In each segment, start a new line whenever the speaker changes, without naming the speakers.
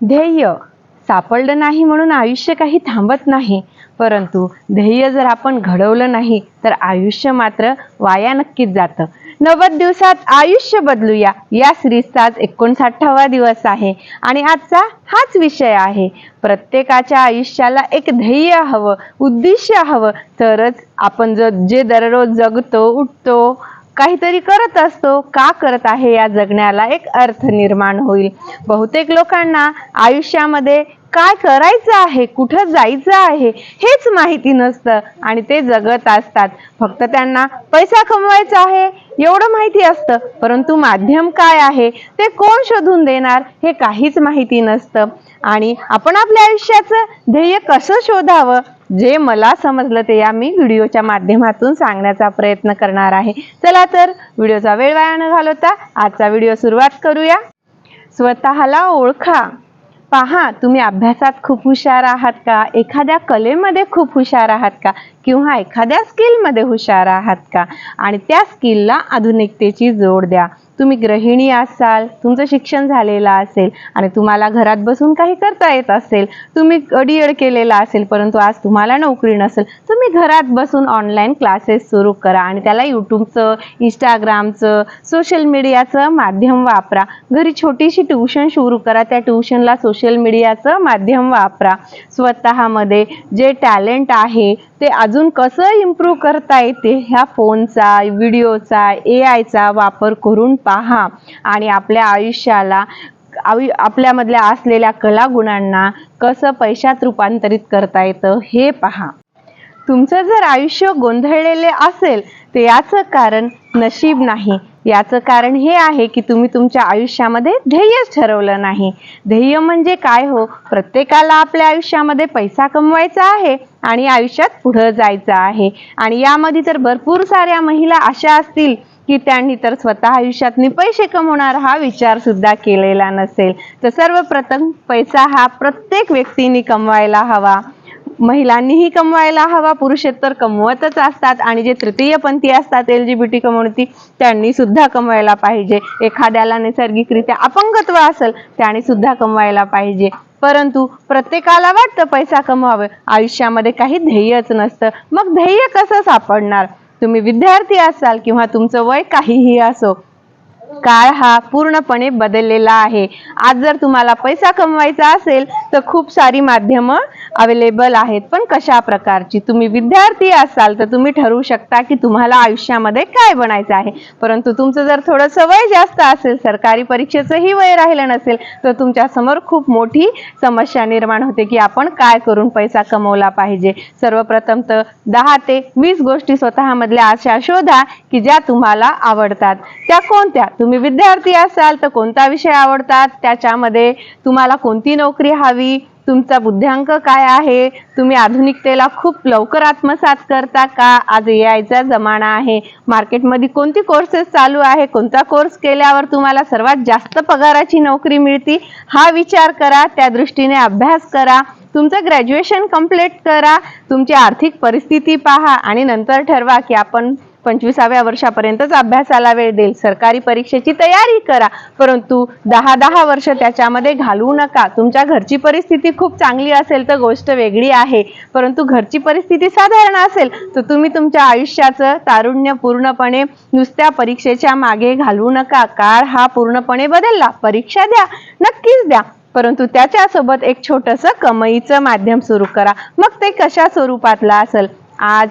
ध्येय. सापडलं नाही म्हणून आयुष्य काही थांबत नाही. परंतु ध्येय जर आपण घडवलं नाही तर आयुष्य मात्र वाया नक्कीच जातं. नव्वद दिवसात आयुष्य बदलूया या सिरीजचा आज एकोणसाठावा दिवस आहे. आणि आजचा हाच विषय आहे. प्रत्येकाच्या आयुष्याला एक ध्येय हवं उद्दिष्ट हवं. तरच आपण जर जे दररोज जगतो उठतो काहीतरी करत असतो. का करत आहे? या जगण्याला एक अर्थ निर्माण होईल. बहुतेक लोकांना आयुष्यामध्ये काय करायचं आहे? कुठं जायचं आहे? हेच माहिती नसतं. आणि ते जगत असतात. फक्त त्यांना पैसा कमवायचा आहे एवढं माहिती असतं. परंतु माध्यम काय आहे? ते कोण शोधून देणार? हे काहीच माहिती नसतं. आणि आपण आपल्या आयुष्याचं ध्येय कसं शोधावं? जे मला समजलं ते या मी व्हिडिओच्या माध्यमातून सांगण्याचा प्रयत्न करणार आहे. चला तर व्हिडिओचा वेळ वाया न घालवता आजचा व्हिडिओ सुरुवात करूया. स्वतःला ओळखा. पहा तुम्ही अभ्यासात खूप हुशार आहात का? एखाद्या कलेमध्ये खूप हुशार आहात का? किंवा एखाद्या स्किलमध्ये हुशार आहात का? आणि त्या स्किलला आधुनिकतेची जोड द्या. तुम्ही गृहिणी असाल तुमचं शिक्षण झालेलं असेल आणि तुम्हाला घरात बसून काही करता येत असेल तुम्ही डी केलेला असेल परंतु आज तुम्हाला नोकरी नसेल तुम्ही घरात बसून ऑनलाईन क्लासेस सुरू करा आणि त्याला यूट्यूबचं इंस्टाग्रामचं सोशल मीडियाचं माध्यम वापरा. घरी छोटीशी ट्युशन सुरू करा त्या ट्युशनला सोशल मीडियाचं माध्यम वापरा. स्वतःमध्ये जे टॅलेंट आहे ते अजून कसं इम्प्रूव्ह करता येते ह्या फोनचा व्हिडिओचा ए आयचा वापर करून पहा. आणि आपल्या आयुष्याला आयु आपल्यामधल्या असलेल्या कलागुणांना कसं पैशात रूपांतरित करता येतं हे पहा. तुमचं जर आयुष्य गोंधळलेले असेल तर याचं कारण नशीब नाही. याचं कारण हे आहे की तुम्ही तुमच्या आयुष्यामध्ये ध्येयच ठरवलं नाही. ध्येय म्हणजे काय हो? प्रत्येकाला आपल्या आयुष्यामध्ये पैसा कमवायचा आहे आणि आयुष्यात पुढं जायचं आहे. आणि यामध्ये तर भरपूर साऱ्या महिला अशा असतील की त्यांनी तर स्वतः आयुष्यातनी पैसे कमवणार हा विचार सुद्धा केलेला नसेल. तर सर्वप्रथम पैसा हा प्रत्येक व्यक्तीने कमवायला हवा. महिलांनीही कमवायला हवा पुरुष तर कमवतच असतात. आणि जे तृतीयपंथी असतात L G B T community त्यांनी सुद्धा कमवायला पाहिजे. एखाद्याला नैसर्गिकरित्या अपंगत्व असेल त्याने सुद्धा कमवायला पाहिजे. परंतु प्रत्येकाला वाटतं पैसा कमवावे. आयुष्यामध्ये काही ध्येयच नसतं. मग ध्येय कसं सापडणार? तुम्ही विद्यार्थी असाल किंवा तुमचं वय काहीही असो काळ हा पूर्णपणे बदललेला आहे. आज जर तुम्हाला पैसा कमवायचा असेल तर खूप सारी माध्यमं अवेलेबल आहेत. पण कशा प्रकारची? तुम्ही विद्यार्थी असाल तर तुम्ही ठरवू शकता की तुम्हाला आयुष्यामध्ये काय बनायचं आहे. परंतु तुमचं जर थोडंसं वय जास्त असेल सरकारी परीक्षेचंही वय राहिलं नसेल तर तुमच्यासमोर खूप मोठी समस्या निर्माण होते की आपण काय करून पैसा कमवला पाहिजे. सर्वप्रथम तर दहा ते वीस गोष्टी स्वतःमधल्या अशा शोधा की ज्या तुम्हाला आवडतात. त्या कोणत्या? तुम्ही विद्यार्थी असाल तर कोणता विषय आवडतात? त्याच्यामध्ये तुम्हाला कोणती नोकरी हवी? तुमचा बुद्ध्यांक काय आहे? तुम्ही आधुनिकतेला खूप लवकर आत्मसात करता का? आज यायचा जमाना आहे. मार्केटमध्ये कोणती कोर्सेस चालू आहे? कोणता कोर्स केल्यावर तुम्हाला सर्वात जास्त पगाराची नोकरी मिळते? हा विचार करा. त्या दृष्टीने अभ्यास करा. तुमचं ग्रॅज्युएशन कंप्लीट करा. तुमची आर्थिक परिस्थिती पहा. आणि नंतर ठरवा की आपण पंचवीसाव्या वर्षापर्यंतच अभ्यासाला वेळ देईल. सरकारी परीक्षेची तयारी करा. परंतु दहा दहा वर्ष त्याच्यामध्ये घालवू नका. तुमच्या घरची परिस्थिती खूप चांगली असेल तर गोष्ट वेगळी आहे. परंतु घरची परिस्थिती साधारण असेल तर तुम्ही तुमच्या आयुष्याचं तारुण्य पूर्णपणे नुसत्या परीक्षेच्या मागे घालवू नका. काळ हा पूर्णपणे बदलला. परीक्षा द्या. नक्कीच द्या. परंतु त्याच्यासोबत एक छोटंसं कमाईचं माध्यम सुरू करा. मग ते कशा स्वरूपातलं असेल? आज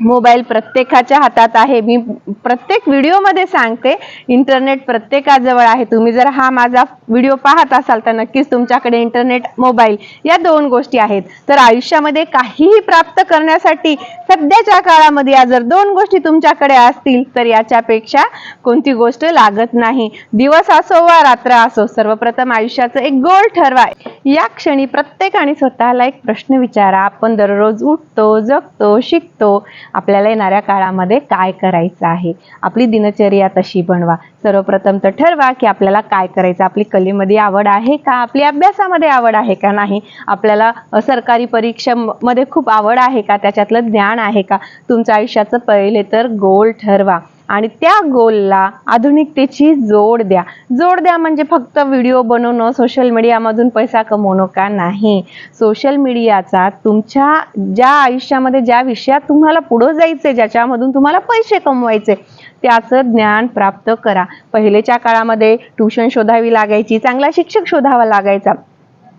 मोबाईल प्रत्येकाच्या हातात आहे. मी प्रत्येक व्हिडिओमध्ये सांगते इंटरनेट प्रत्येकाजवळ आहे. तुम्ही जर हा माझा व्हिडिओ पाहत असाल तर नक्कीच तुमच्याकडे इंटरनेट मोबाईल या दोन गोष्टी आहेत. तर आयुष्यामध्ये काहीही प्राप्त करण्यासाठी सध्याच्या काळामध्ये या जर दोन गोष्टी तुमच्याकडे असतील तर याच्यापेक्षा कोणती गोष्ट लागत नाही. दिवस असो वा रात्र असो सर्वप्रथम आयुष्याचं एक गोल ठरवा. या क्षणी प्रत्येकाने स्वतःला एक प्रश्न विचारा. आपण दररोज उठतो जगतो शिकतो. आपल्याला येणाऱ्या काळामध्ये काय करायचं आहे? आपली दिनचर्या तशी बनवा. सर्वप्रथम तर ठरवा की आपल्याला काय करायचं? आपली कलेमध्ये आवड आहे का? आपली अभ्यासामध्ये आवड आहे का नाही? आपल्याला सरकारी परीक्षेमध्ये खूप आवड आहे का? त्याच्यातलं ज्ञान आहे का? तुमच्या आयुष्याचं पहिले तर गोल ठरवा. आणि त्या गोलला आधुनिकतेची जोड द्या. जोड द्या म्हणजे फक्त व्हिडिओ बनवणं सोशल मीडियामधून पैसा कमवणं का नाही? सोशल मीडियाचा तुमच्या ज्या आयुष्यामध्ये ज्या विषयात तुम्हाला पुढं जायचे ज्याच्यामधून तुम्हाला पैसे कमवायचे त्याचं ज्ञान प्राप्त करा. पहिलेच्या काळामध्ये ट्युशन शोधावी लागायची चांगला शिक्षक शोधावा लागायचा.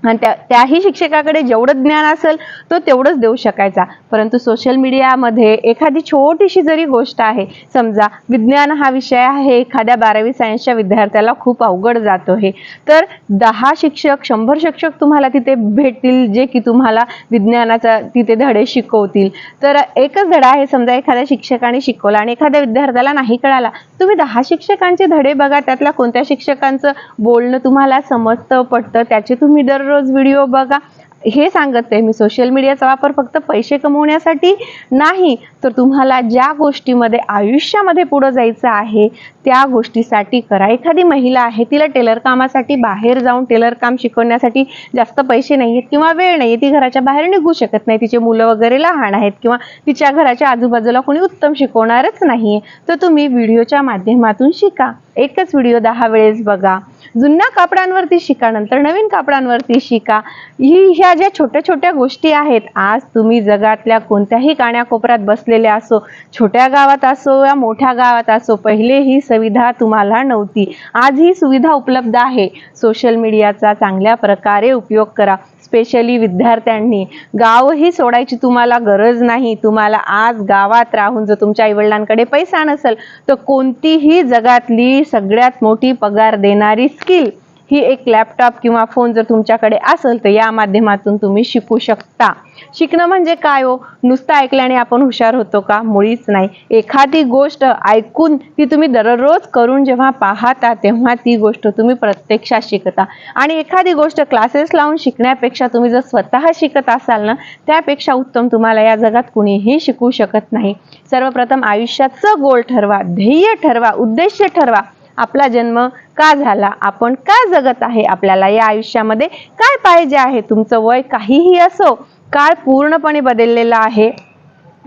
आणि त्या त्याही शिक्षकाकडे जेवढं ज्ञान असेल तो तेवढंच देऊ शकायचा. परंतु सोशल मीडियामध्ये एखादी छोटीशी जरी गोष्ट आहे समजा विज्ञान हा विषय आहे एखाद्या बारावी सायन्सच्या विद्यार्थ्याला खूप अवघड जातो हे तर दहा शिक्षक शंभर शिक्षक तुम्हाला तिथे भेटतील जे की तुम्हाला विज्ञानाचा तिथे धडे शिकवतील. तर एकच धडा आहे समजा एखाद्या शिक्षकाने शिकवला आणि एखाद्या विद्यार्थ्याला नाही कळाला तुम्ही दहा शिक्षकांचे धडे बघा त्यातल्या कोणत्या शिक्षकांचं बोलणं तुम्हाला समजतं पटतं त्याचे तुम्ही दररोज व्हिडिओ बघा. हे सांगत आहे मी सोशल मीडियाचा वापर फक्त पैसे कमवण्यासाठी नाही तर तुम्हाला ज्या गोष्टीमध्ये आयुष्यामध्ये पुढं जायचं आहे त्या गोष्टीसाठी करा. एखादी महिला आहे तिला टेलर कामासाठी बाहेर जाऊन टेलर काम शिकवण्यासाठी जास्त पैसे नाही आहेत किंवा वेळ नाही ती घराच्या बाहेर निघू शकत नाही. तिचे मुलं वगैरे लहान आहेत किंवा तिच्या घराच्या आजूबाजूला कोणी उत्तम शिकवणारच नाही तर तुम्ही व्हिडिओच्या माध्यमातून शिका. एकच व्हिडिओ दहा वेळेस बघा. जुन्या कापडांवरती शिका नंतर नवीन कापडांवरती शिका. ही ह्या ज्या छोट्या छोट्या गोष्टी आहेत आज तुम्ही जगातल्या कोणत्याही काण्याकोपऱ्यात बसलेले असो छोट्या गावात असो या मोठ्या गावात असो पहिले ही सुविधा तुम्हाला नव्हती. आज ही सुविधा उपलब्ध आहे. सोशल मीडियाचा चांगल्या प्रकारे उपयोग करा. स्पेशली विद्यार्थ्यांनी गावही सोडायची तुम्हाला गरज नाही तुम्हाला आज गावात राहून जर तुमच्या आईवडिलांकडे पैसा नसेल तर कोणतीही जगातली सगळ्यात मोठी पगार देणारी स्किल ही एक लॅपटॉप किंवा फोन जर तुमच्याकडे असेल तर या माध्यमातून तुम्ही शिकू शकता. शिकणं म्हणजे काय हो? नुसतं ऐकल्याने आपण हुशार होतो का? मुळीच नाही. एखादी गोष्ट ऐकून ती तुम्ही दररोज करून जेव्हा पाहता तेव्हा ती गोष्ट तुम्ही प्रत्यक्षात शिकता. आणि एखादी गोष्ट क्लासेस लावून शिकण्यापेक्षा तुम्ही जर स्वतः शिकत असाल ना त्यापेक्षा उत्तम तुम्हाला या जगात कुणीही शिकू शकत नाही. सर्वप्रथम आयुष्याचं गोल ठरवा ध्येय ठरवा उद्देश ठरवा. आपला जन्म का झाला? आपण का जगत आहे? आपल्याला या आयुष्यामध्ये काय पाहिजे आहे? तुमचं वय काहीही असो काळ पूर्णपणे बदललेला आहे.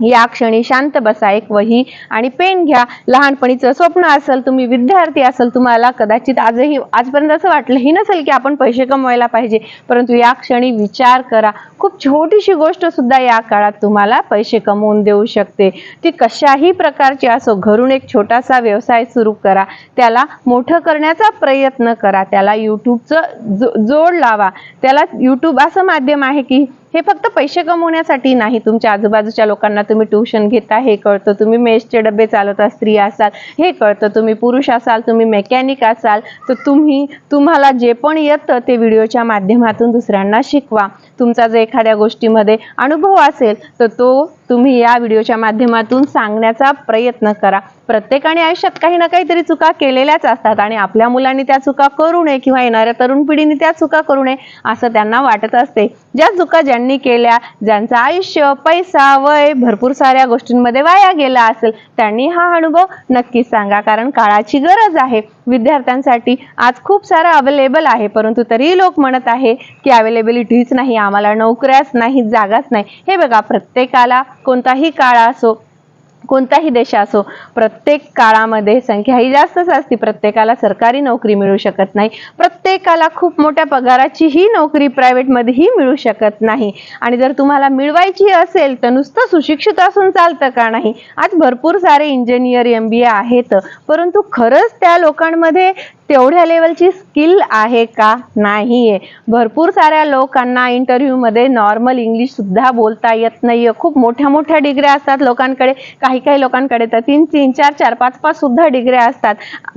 या क्षणी शांत बसा एक वही आणि पेन घ्या. लहानपणीचं स्वप्न असेल तुम्ही विद्यार्थी असेल तुम्हाला कदाचित आजही आजपर्यंत असं वाटलंही नसेल की आपण पैसे कमवायला पाहिजे. परंतु या क्षणी विचार करा. खूप छोटीशी गोष्ट सुद्धा या काळात तुम्हाला पैसे कमवून देऊ शकते. ती कशाही प्रकारची असो घरून एक छोटासा व्यवसाय सुरू करा. त्याला मोठं करण्याचा प्रयत्न करा. त्याला युट्यूबचं जो जोड लावा. त्याला युट्यूब असं माध्यम आहे की हे फक्त पैसे कमवण्यासाठी नाही. तुमच्या आजूबाजूच्या लोकांना तुम्ही ट्युशन घेता हे कळतं. तुम्ही मेसचे डबे चालवता स्त्री असाल हे कळतं. तुम्ही पुरुष असाल तुम्ही मेकॅनिक असाल तर तुम्ही तुम्हाला जे पण येतं ते व्हिडिओच्या माध्यमातून दुसऱ्यांना शिकवा. तुमचा जर एखाद्या गोष्टीमध्ये अनुभव असेल तर तो तुम्ही या व्हिडिओच्या माध्यमातून सांगण्याचा प्रयत्न करा. प्रत्येकाने आयुष्यात काही ना काहीतरी चुका केलेल्याच असतात आणि आपल्या मुलांनी त्या चुका करू नये किंवा येणाऱ्या तरुण पिढीने त्या चुका करू नये असं त्यांना वाटत असते. ज्या चुका ज्यांनी केल्या ज्यांचं आयुष्य पैसा वय भरपूर साऱ्या गोष्टींमध्ये वाया गेला असेल त्यांनी हा अनुभव नक्कीच सांगा. कारण काळाची गरज आहे. विद्यार्थ्यांसाठी आज खूप सारं अवेलेबल आहे. परंतु तरीही लोक म्हणत आहे की अवेलेबिलिटीच नाही आम्हाला नोकऱ्याच नाही जागाच नाही. हे बघा प्रत्येकाला कोणताही काळ असो कोणताही देश असो प्रत्येक काळामध्ये संख्या ही जास्तच असते. प्रत्येकाला सरकारी नोकरी मिळू शकत नाही. प्रत्येकाला खूप मोठ्या पगाराची ही नोकरी प्रायव्हेटमध्येही मिळू शकत नाही. आणि जर तुम्हाला मिळवायची असेल तर नुसतं सुशिक्षित असून चालतं का नाही? आज भरपूर सारे इंजिनियर एम बी ए आहेत. परंतु खरंच त्या लोकांमध्ये तेवढ्या लेवलची स्किल आहे का? नाहीये. भरपूर साऱ्या लोकांना इंटरव्ह्यूमध्ये नॉर्मल इंग्लिश सुद्धा बोलता येत नाहीये. खूप मोठ्या मोठ्या डिग्र्या असतात लोकांकडे. काही काही लोकांकडे तर तीन तीन चार चार पाच पाच सुद्धा डिग्र्या असतात.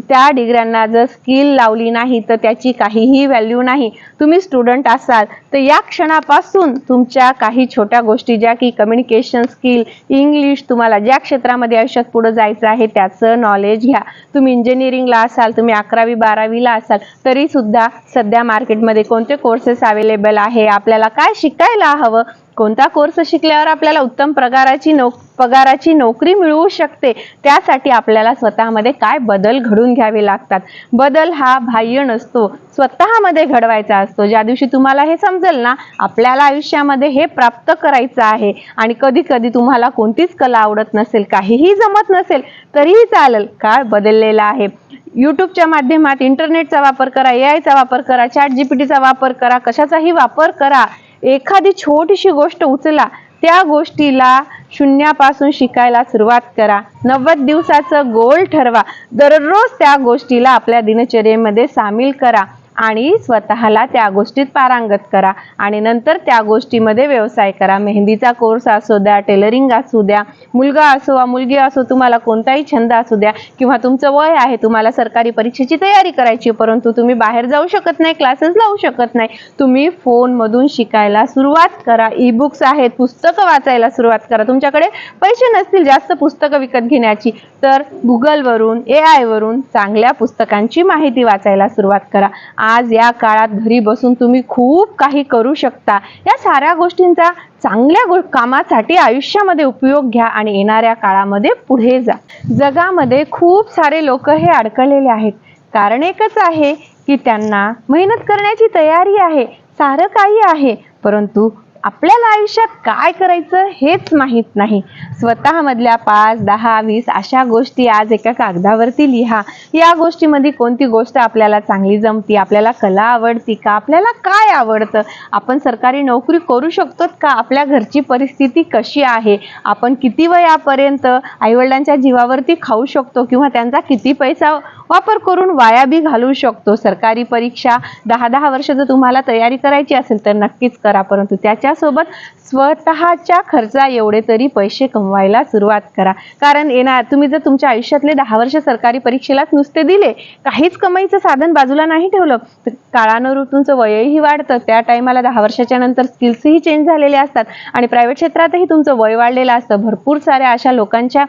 त्या डिग्र्यांना जर स्किल लावली नाही तर त्याची काहीही व्हॅल्यू नाही. तुम्ही स्टुडंट असाल तर या क्षणापासून तुमच्या काही छोट्या गोष्टी ज्या की कम्युनिकेशन स्किल इंग्लिश तुम्हाला ज्या क्षेत्रामध्ये आयुष्यात पुढे जायचं आहे त्याचं नॉलेज घ्या. तुम्ही इंजिनिअरिंगला असाल तुम्ही अकरावी बारावीला असाल तरी सुद्धा सध्या मार्केटमध्ये कोणते कोर्सेस अवेलेबल आहे? आपल्याला काय शिकायला हवं? कोणता कोर्स शिकल्यावर आपल्याला उत्तम प्रकाराची नोक पगाराची नोकरी मिळवू शकते? त्यासाठी आपल्याला स्वतःमध्ये काय बदल घडून घ्यावे लागतात? बदल हा बाह्य नसतो. स्वतःमध्ये घडवायचा असतो. ज्या दिवशी तुम्हाला हे समजेल ना आपल्याला आयुष्यामध्ये हे प्राप्त करायचं आहे. आणि कधी कधी तुम्हाला कोणतीच कला आवडत नसेल काहीही जमत नसेल तरीही चालेल. काळ बदललेला आहे. युट्यूबच्या माध्यमात इंटरनेटचा वापर करा ए आयचा वापर करा चॅट जीपीटीचा वापर करा कशाचाही वापर करा. एखादी छोटीशी गोष्ट उचला त्या गोष्टीला शून्यापासून शिकायला सुरुवात करा. नव्वद दिवसाचं गोल ठरवा. दररोज त्या गोष्टीला आपल्या दिनचर्येमध्ये सामील करा. आणि स्वतःला त्या गोष्टीत पारंगत करा. आणि नंतर त्या गोष्टीमध्ये व्यवसाय करा. मेहंदीचा कोर्स असू द्या टेलरिंग असू द्या मुलगा असो वा मुलगी असो तुम्हाला कोणताही छंद असू द्या किंवा तुमचं वय आहे तुम्हाला सरकारी परीक्षेची तयारी करायची आहे, परंतु तुम्ही बाहेर जाऊ शकत नाही क्लासेस लावू शकत नाही तुम्ही फोनमधून शिकायला सुरुवात करा. ई बुक्स आहेत पुस्तकं वाचायला सुरुवात करा. तुमच्याकडे पैसे नसतील जास्त पुस्तकं विकत घेण्याची तर गुगलवरून ए आयवरून चांगल्या पुस्तकांची माहिती वाचायला सुरुवात करा. आज या काळात घरी बसून तुम्ही खूप काही करू शकता. या साऱ्या गोष्टींचा चांगल्या गो कामासाठी आयुष्यामध्ये उपयोग घ्या आणि येणाऱ्या काळामध्ये पुढे जा. जगामध्ये खूप सारे लोक हे अडकलेले आहेत. कारण एकच आहे की त्यांना मेहनत करण्याची तयारी आहे सारं काही आहे. परंतु आपल्याला आयुष्यात काय करायचं हेच माहीत नाही. स्वतःमधल्या पाच दहा वीस अशा गोष्टी आज एका कागदावरती लिहा. या गोष्टीमध्ये कोणती गोष्ट आपल्याला चांगली जमती? आपल्याला कला आवडती का? आपल्याला काय आवडतं? आपण सरकारी नोकरी करू शकतो का? आपल्या घरची परिस्थिती कशी आहे? आपण किती वयापर्यंत आईवडिलांच्या जीवावरती खाऊ शकतो किंवा त्यांचा किती पैसा वापर करून वाया बी घालवू शकतो. सरकारी परीक्षा दहा दहा वर्ष जर तुम्हाला तयारी करायची असेल तर नक्कीच करा. परंतु त्याच्यासोबत स्वतःच्या खर्चा एवढे तरी पैसे कमवायला सुरुवात करा. कारण येणार तुम्ही जर तुमच्या आयुष्यातले दहा वर्ष सरकारी परीक्षेलाच नुसते दिले काहीच कमाईचं साधन बाजूला नाही ठेवलं तर काळानुरूप तुमचं वयही वाढतं. त्या टायमाला दहा वर्षाच्या नंतर स्किल्सही चेंज झालेले असतात आणि प्रायव्हेट क्षेत्रातही तुमचं वय वाढलेलं असतं. भरपूर साऱ्या अशा लोकांच्या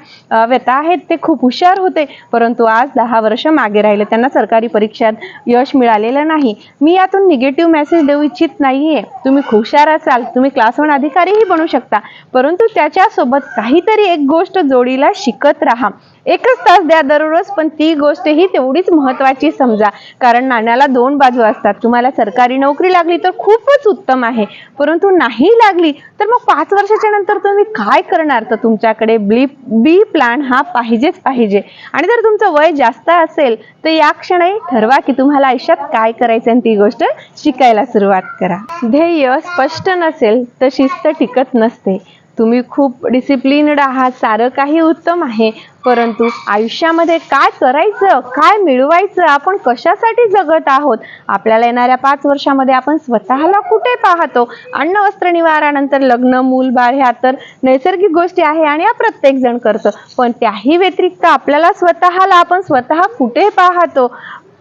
व्यथा आहेत ते खूप हुशार होते. परंतु आज दहा वर्ष मागे राहिले त्यांना सरकारी परीक्षात यश मिळालेलं नाही. मी यातून निगेटिव्ह मेसेज देऊ इच्छित नाहीये. तुम्ही हुशार असाल तुम्ही क्लास अधिकारीही बनू शकता. परंतु त्याच्यासोबत काहीतरी एक गोष्ट जोडीला शिकत राहा. एकच तास द्या दररोज पण ती गोष्ट ही तेवढीच महत्वाची समजा. कारण नाण्याला दोन बाजू असतात. तुम्हाला सरकारी नोकरी लागली तर खूपच उत्तम आहे. परंतु नाही लागली तर मग पाच वर्षाच्या नंतर तुम्ही काय करणार? तर तुमच्याकडे बी बी प्लॅन हा पाहिजेच पाहिजे. आणि जर तुमचं वय जास्त असेल तर या क्षणी ठरवा की तुम्हाला आयुष्यात काय करायचं आणि ती गोष्ट शिकायला सुरुवात करा. ध्येय स्पष्ट नसेल तर शिस्त टिकत नसते. तुम्ही खूप डिसिप्लिनड आहात सारं काही उत्तम आहे. परंतु आयुष्यामध्ये काय करायचं काय मिळवायचं आपण कशासाठी जगत आहोत? आपल्याला येणाऱ्या पाच वर्षामध्ये आपण स्वतःला कुठे पाहतो? अन्न वस्त्र निवारानंतर लग्न मूल बाळ ह्या तर नैसर्गिक गोष्टी आहे आणि या प्रत्येक जण करतं. पण त्याही व्यतिरिक्त आपल्याला स्वतःला आपण स्वतः कुठे पाहतो?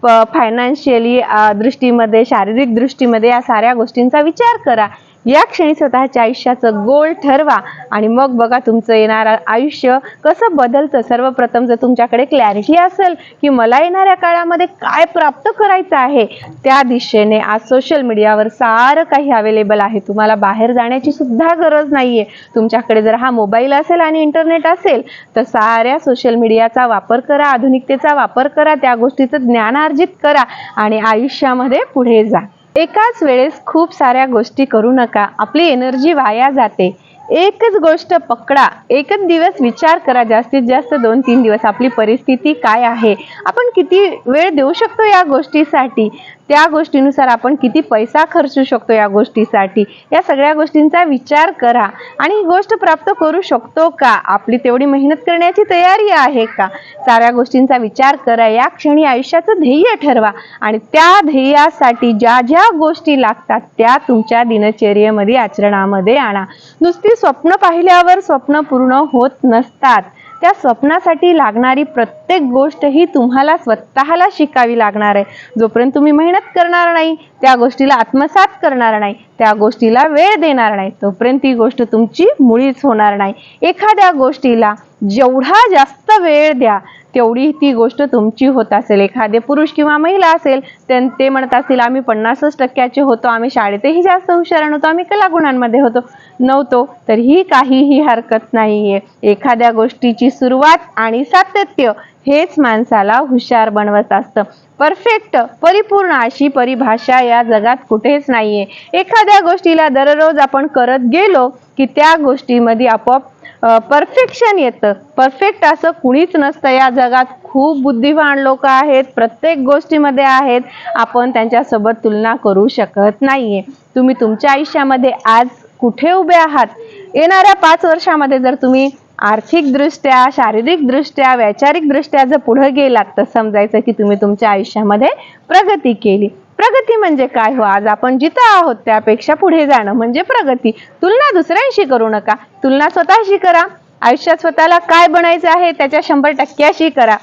फायनान्शियली दृष्टीमध्ये शारीरिक दृष्टीमध्ये या साऱ्या गोष्टींचा विचार करा. या क्षणी स्वतःच्या आयुष्याचं गोल ठरवा आणि मग बघा तुमचं येणारं आयुष्य कसं बदलतं. सर्वप्रथम जर तुमच्याकडे क्लॅरिटी असेल की मला येणाऱ्या काळामध्ये काय प्राप्त करायचं आहे त्या दिशेने आज सोशल मीडियावर सारं काही अवेलेबल आहे. तुम्हाला बाहेर जाण्याची सुद्धा गरज नाहीये. तुमच्याकडे जर हा मोबाईल असेल आणि इंटरनेट असेल तर साऱ्या सोशल मीडियाचा वापर करा आधुनिकतेचा वापर करा त्या गोष्टीचं ज्ञान अर्जित करा आणि आयुष्यामध्ये पुढे जा. एकाच वेळेस खूप साऱ्या गोष्टी करू नका. आपली एनर्जी वाया जाते. एकच गोष्ट पकडा. एकच दिवस विचार करा. जास्तीत जास्त दोन तीन दिवस आपली परिस्थिती काय आहे? आपण किती वेळ देऊ शकतो या गोष्टीसाठी? त्या गोष्टीनुसार आपण किती पैसा खर्चू शकतो या गोष्टीसाठी. या सगळ्या गोष्टींचा विचार करा. आणि ही गोष्ट प्राप्त करू शकतो का? आपली तेवढी मेहनत करण्याची तयारी आहे का? साऱ्या गोष्टींचा विचार करा. या क्षणी आयुष्याचं ध्येय ठरवा. आणि त्या ध्येयासाठी ज्या ज्या गोष्टी लागतात त्या तुमच्या दिनचर्येमध्ये आचरणामध्ये आणा. नुसती स्वप्न पाहिल्यावर स्वप्न पूर्ण होत नसतात. त्या स्वप्नासाठी लागणारी प्रत्येक गोष्ट ही तुम्हाला स्वतःला शिकावी लागणार आहे. जोपर्यंत तुम्ही मेहनत करणार नाही त्या गोष्टीला आत्मसात करणार नाही. त्या गोष्टीला वेळ देणार नाही. तोपर्यंत ती गोष्ट तुमची मुळीच होणार नाही. एखाद्या गोष्टीला जेवढा जास्त वेळ द्या तेवढी ती गोष्ट तुमची होत असेल. एखादे पुरुष किंवा महिला असेल तर ते म्हणत असतील आम्ही पन्नासच टक्क्याचे होतो आम्ही शाळेतही जास्त हुशार नव्हतो आम्ही कलागुणांमध्ये होतो. नव्हतो. तर ही काहीही हरकत नाहीये. एखाद्या गोष्टीची सुरुवात आणि सातत्य हेच माणसाला हुशार बनवत असतं. परफेक्ट परिपूर्ण अशी परिभाषा या जगात कुठेच नाहीये. एखाद्या गोष्टीला दररोज आपण करत गेलो की त्या गोष्टीमध्ये आपोआप परफेक्शन येतं. परफेक्ट असं कुणीच नसतं या जगात. खूप बुद्धिवान लोक आहेत प्रत्येक गोष्टीमध्ये आहेत. आपण त्यांच्यासोबत तुलना करू शकत नाहीये. तुम्ही तुमच्या आयुष्यामध्ये आज कुठे उभे आहात? येणाऱ्या पाच वर्षामध्ये जर तुम्ही आर्थिकदृष्ट्या शारीरिकदृष्ट्या वैचारिकदृष्ट्या जर पुढे गेलात तर समजायचं की तुम्ही तुमच्या आयुष्यामध्ये प्रगती केली. प्रगती म्हणजे काय हो? आज आपण जिथं आहोत त्यापेक्षा पुढे जाणं म्हणजे प्रगती. तुलना दुसऱ्यांशी करू नका. तुलना स्वतःशी करा. आयुष्यात स्वतःला काय बनायचं आहे त्याच्या शंभर टक्क्याशी करा.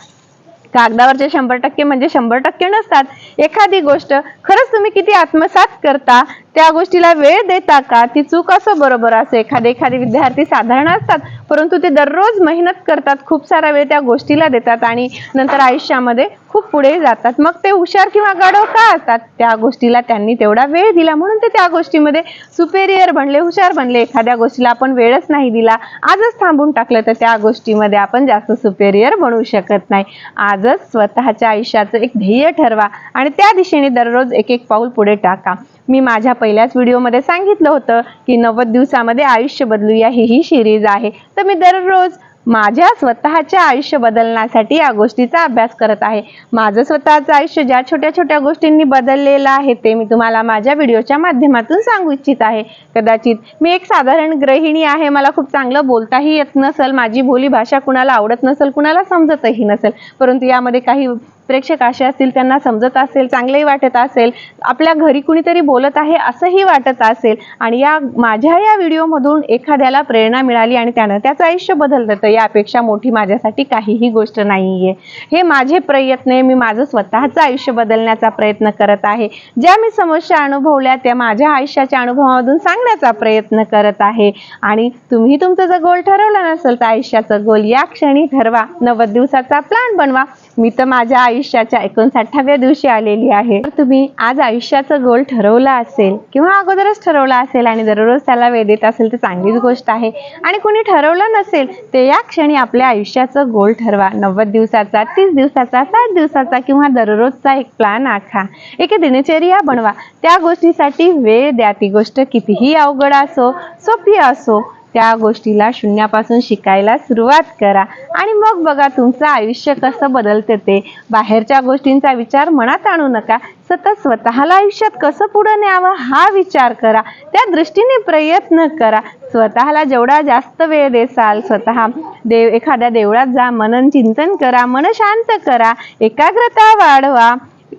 कागदावरचे शंभर टक्के म्हणजे शंभर टक्के नसतात. एखादी गोष्ट खरंच तुम्ही किती आत्मसात करता त्या गोष्टीला वेळ देता का? ती चूक असं बरोबर असं एखादे एखादे विद्यार्थी साधारण असतात परंतु ते दररोज मेहनत करतात खूप सारा वेळ त्या गोष्टीला देतात आणि नंतर आयुष्यामध्ये खूप पुढे जातात. मग ते हुशार किंवा गाढव का असतात? त्या गोष्टीला त्यांनी तेवढा वेळ दिला. म्हणून ते त्या गोष्टीमध्ये सुपेरियर बनले हुशार बनले. एखाद्या गोष्टीला आपण वेळच नाही दिला. आजच थांबून टाकलं तर त्या गोष्टीमध्ये आपण जास्त सुपेरियर बनवू शकत नाही. आजच स्वतःच्या आयुष्याचं एक ध्येय ठरवा आणि त्या दिशेने दररोज एक एक पाऊल पुढे टाका. मी माझ्या पहिल्याच व्हिडिओमध्ये सांगितलं होतं की नव्वद दिवसामध्ये आयुष्य बदलूया ही ही सिरीज आहे. तर मी दररोज माझ्या स्वतःचे आयुष्य बदलण्यासाठी या गोष्टीचा अभ्यास करत आहे. माझं स्वतःचं आयुष्य ज्या छोट्या छोट्या गोष्टींनी बदललेलं आहे ते मी तुम्हाला माझ्या व्हिडिओच्या माध्यमातून सांगू इच्छित आहे. कदाचित मी एक साधारण गृहिणी आहे मला खूप चांगलं बोलताही येत नसेल माझी बोली भाषा कुणाला आवडत नसेल कुणाला समजतही नसेल परंतु यामध्ये काही प्रेक्षक असे असतील त्यांना समजत असेल चांगलंही वाटत असेल आपल्या घरी कुणीतरी बोलत आहे असंही वाटत असेल आणि या माझ्या या व्हिडिओमधून एखाद्याला प्रेरणा मिळाली आणि त्यानं त्याचं आयुष्य बदललं तर यापेक्षा मोठी माझ्यासाठी काहीही गोष्ट नाही आहे हे माझे प्रयत्न आहे मी माझं स्वतःचं आयुष्य बदलण्याचा प्रयत्न करत आहे. ज्या मी समस्या अनुभवल्या त्या माझ्या आयुष्याच्या अनुभवामधून सांगण्याचा प्रयत्न करत आहे. आणि तुम्ही तुमचं जर गोल ठरवलं नसेल तर आयुष्याचं गोल या क्षणी ठरवा. नव्वद दिवसाचा प्लॅन बनवा. मी तर माझ्या आयुष्याच्या एकोणसाठाव्या दिवशी आलेली आहे. तर तुम्ही आज आयुष्याचं गोल ठरवला असेल किंवा अगोदरच ठरवला असेल आणि दररोज त्याला वेळ देत असेल तर चांगलीच गोष्ट आहे. आणि कुणी ठरवलं नसेल ते या क्षणी आपल्या आयुष्याचं गोल ठरवा. नव्वद दिवसाचा तीस दिवसाचा सात दिवसाचा किंवा दररोजचा एक प्लॅन आखा. एक दिनचर्या बनवा. त्या गोष्टीसाठी वेळ द्या. ती गोष्ट कितीही अवघड असो सोपी असो त्या गोष्टीला शून्यापासून शिकायला सुरुवात करा. आणि मग बघा तुमचं आयुष्य कसं बदलते ते. बाहेरच्या गोष्टींचा विचार मनात आणू नका. सतत स्वतःला आयुष्यात कसं पुढे न्यावं हा विचार करा. त्या दृष्टीने प्रयत्न करा. स्वतःला जेवढा जास्त वेळ देसाल स्वतः देव एखाद्या देवळात जा मनन चिंतन करा मन शांत करा एकाग्रता वाढवा.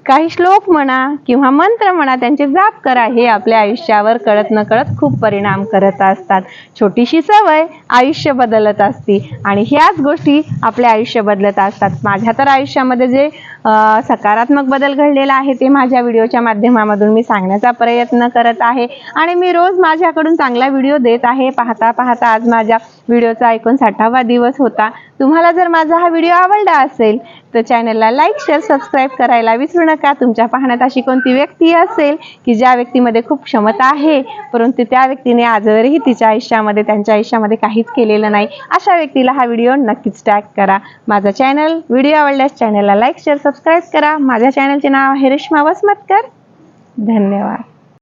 काही श्लोक म्हणा किंवा मंत्र म्हणा त्यांचे जाप करा. हे आपल्या आयुष्यावर कळत न कळत खूप परिणाम करत असतात. छोटीशी सवय आयुष्य बदलत असते. आणि ह्याच गोष्टी आपले आयुष्य बदलत असतात. माझ्या तर आयुष्यामध्ये जे सकारात्मक बदल घडलेला आहे ते माझ्या व्हिडिओच्या माध्यमामधून मी सांगण्याचा प्रयत्न करत आहे. आणि मी रोज माझ्याकडून चांगला व्हिडिओ देत आहे. पाहता पाहता आज माझ्या व्हिडिओचा एकोणसाठावा दिवस होता. तुम्हाला जर माझा हा व्हिडिओ आवडला असेल तर चॅनलला लाईक शेअर सबस्क्राईब करायला विसरू नका. तुमच्या पाहण्यात अशी कोणती व्यक्ती असेल की ज्या व्यक्तीमध्ये खूप क्षमता आहे परंतु त्या व्यक्तीने आजवरही तिच्या आयुष्यामध्ये त्यांच्या आयुष्यामध्ये काहीच केलेलं नाही अशा व्यक्तीला हा व्हिडिओ नक्कीच टॅग करा. माझा चॅनल व्हिडिओ आवडल्यास चॅनलला लाईक शेअर सबस्क्राईब करा. माझ्या चॅनलचे नाव आहे रेश्मा वसमतकर. धन्यवाद.